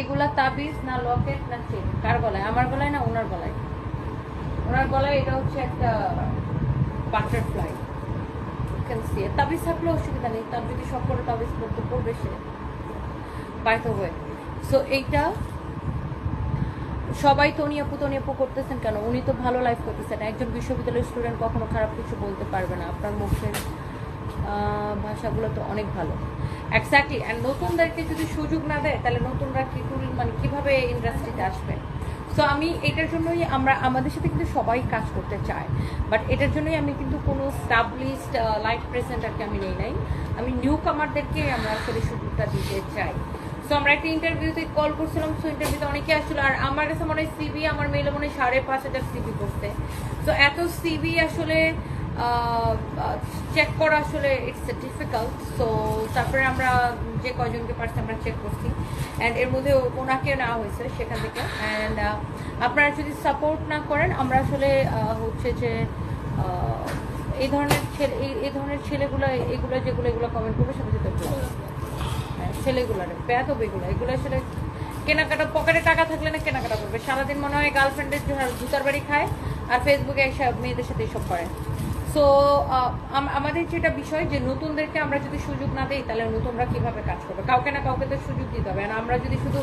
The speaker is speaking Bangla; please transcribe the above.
এগুলা তাবিজ না লকেট না চেন কার গলায়? আমার গলায় না ওনার গলায়? ওনার গলায় এটা হচ্ছে একটা বাটারফ্লাই। তাবিজ থাকলে অসুবিধা নেই। তার যদি সব তাবিজ করতে পড়বে সে। বাই ওয়ে সো এইটা সবাই তনি আপু তনি আপু করতেছেন কেন? উনি তো ভালো লাইফ করতেছেন। একজন বিশ্ববিদ্যালয়ের স্টুডেন্ট কখনো খারাপ কিছু বলতে পারবে না। আপনার মুখের ভাষাগুলো তো অনেক ভালো। এক্স্যাক্টলি আর নতুনদেরকে যদি সুযোগ না দেয়, তাহলে নতুনরা কি মানে কীভাবে ইন্ডাস্ট্রিতে আসবে? সো আমি এটার জন্যই আমরা, আমাদের সাথে কিন্তু সবাই কাজ করতে চায়। বাট এটার জন্যই আমি কিন্তু কোনো স্টাবলিশড লাইফ প্রেজেন্টারকে আমি নেই নাই। আমি নিউ কামারদেরকে আমরা আসলে সুযোগটা দিতে চাই। সো আমরা একটা ইন্টারভিউতে কল করছিলাম সো ইন্টারভিউতে অনেকে আসছিল। আর আমার কাছে মনে হয় সিবি আমার মেলে মনে হয় সাড়ে পাঁচ হাজার সিবি করতে সো এত সিবি আসলে চেক করা আসলে ইটস ডিফিকাল্ট সো তারপরে আমরা যে কজনকে পারছি আমরা চেক করছি অ্যান্ড এর মধ্যে ওনাকে নেওয়া হয়েছে সেখান থেকে অ্যান্ড আপনারা যদি সাপোর্ট না করেন আমরা আসলে হচ্ছে যে এই ধরনের ছেলে এই- ধরনের ছেলেগুলো এগুলো যেগুলো এগুলো কমেন্ট করবে সাথে block। হ্যাঁ, ছেলেগুলার ব্যাত এগুলো এগুলো আসলে কেনাকাটা, পকেটে টাকা থাকলে না কেনাকাটা করবে। সারাদিন মনে হয় গার্লফ্রেন্ডের জুতার বাড়ি খায়, আর ফেসবুকে এসব মেয়েদের সাথে এসব করে। সো আমাদের যেটা বিষয় যে নতুনদেরকে আমরা যদি সুযোগ না দিই, তাহলে নতুনরা কীভাবে কাজ করবে? কাউকে না কাউকে তো সুযোগ দিতে হবে। আর আমরা যদি শুধু